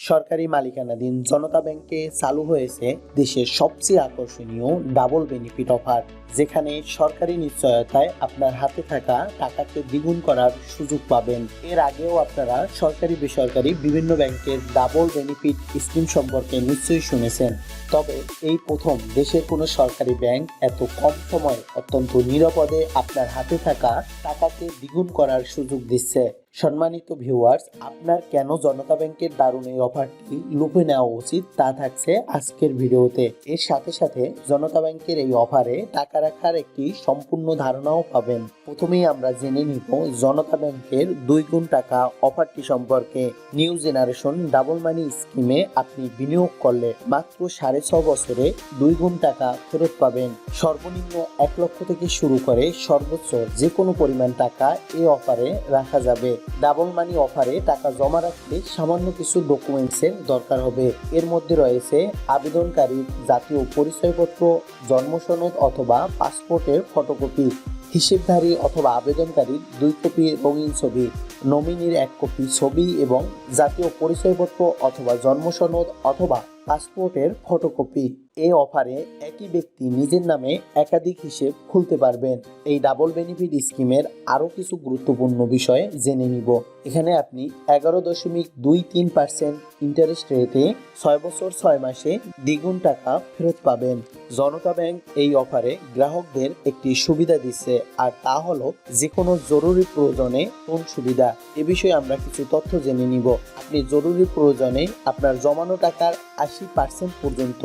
সরকারি মালিকানাধীন জনতা ব্যাংকে চালু হয়েছে দেশের সবচেয়ে আকর্ষণীয় ডাবল বেনিফিট অফার যেখানে সরকারি নিশ্চয়তায় আপনার হাতে থাকা টাকাকে দ্বিগুণ করার সুযোগ পাবেন। এর আগেও আপনারা সরকারি, বেসরকারি বিভিন্ন ব্যাংকের ডাবল বেনিফিট স্কিম সম্পর্কে নিশ্চয়ই শুনেছেন। তবে এই প্রথম দেশের কোনো সরকারি ব্যাংক এত কম সময় অত্যন্ত নিরাপদে আপনার হাতে থাকা টাকাকে দ্বিগুণ করার সুযোগ দিচ্ছে। সম্মানিত ভিউয়ার্স, আপনার কেন জনতা ব্যাংকের দারুণ এই অফারটি লুপে নেওয়া উচিত তা থাকছে আজকের ভিডিওতে। এর সাথে সাথে জনতা ব্যাংকের এই অফারে টাকা রাখার একটি সম্পূর্ণ ধারণাও পাবেন। প্রথমেই আমরা জেনে নিব জনতা ব্যাংকের দুই গুণ টাকা অফারটি সম্পর্কে। নিউ জেনারেশন ডাবল মানি স্কিমে আপনি বিনিয়োগ করলে মাত্র সাড়ে ছ বছরে দুই গুণ টাকা ফেরত পাবেন। সর্বনিম্ন এক লক্ষ থেকে শুরু করে সর্বোচ্চ যে কোনো পরিমাণ টাকা এই অফারে রাখা যাবে। ডাবল মানি অফারে টাকা জমা রাখতে সামান্য কিছু ডকুমেন্টসের দরকার হবে। এর মধ্যে রয়েছে আবেদনকারীর জাতীয় পরিচয়পত্র জন্ম সনদ অথবা পাসপোর্টের ফটোকপি হিসেবধারী অথবা আবেদনকারীর দুই কপি রঙিন ছবি নমিনির এক কপি ছবি এবং জাতীয় পরিচয়পত্র অথবা জন্মসনদ অথবা পাসপোর্টের ফটোকপি এই অফারে একই ব্যক্তি নিজের নামে একাধিক হিসেব খুলতে পারবেন। এই ডাবল বেনিফিট স্কিমের আরও কিছু গুরুত্বপূর্ণ বিষয় জেনে নিব। এখানে আপনি এগারো দশমিক দুই তিন পার্সেন্ট ইন্টারেস্ট রেটে ছয় বছর ছয় মাসে দ্বিগুণ টাকা ফেরত পাবেন। জনতা ব্যাংক এই অফারে গ্রাহকদের একটি সুবিধা দিচ্ছে, আর তা হলো যে কোনো জরুরি প্রয়োজনে কোন সুবিধা। এ বিষয়ে আমরা কিছু তথ্য জেনে নিব। আপনি জরুরি প্রয়োজনে আপনার জমানো টাকার আশি পার্সেন্ট পর্যন্ত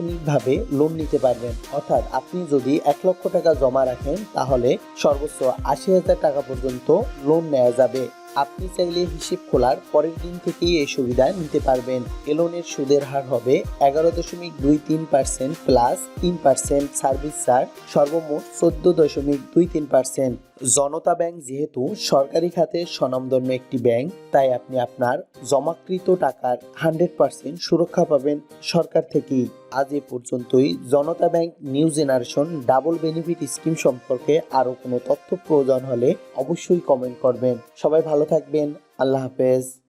তাৎক্ষণিকভাবে লোন নিতে পারবেন। অর্থাৎ আপনি যদি এক লক্ষ টাকা জমা রাখেন, তাহলে সর্বোচ্চ আশি হাজার টাকা পর্যন্ত লোন নেওয়া যাবে। আপনি চাইলে হিসেব খোলার পরের দিন থেকেই এই সুবিধা নিতে পারবেন। এ লোনের সুদের হার হবে এগারো দশমিক দুই তিন পার্সেন্ট প্লাস তিন পার্সেন্ট সার্ভিস চার্জ সর্বমোট চোদ্দ দশমিক দুই তিন পার্সেন্ট জনতা ব্যাংক যেহেতু সরকারি খাতে স্বনামধন্য একটি ব্যাংক, তাই আপনি আপনার জমাকৃত টাকার হান্ড্রেড পার্সেন্ট সুরক্ষা পাবেন সরকার থেকেই। আজ এ পর্যন্তই। Janata bank new generation double benefit scheme সম্পর্কে আরও কোনো তথ্য প্রয়োজন হলে অবশ্যই কমেন্ট করবেন। সবাই ভালো থাকবেন। আল্লাহ হাফেজ।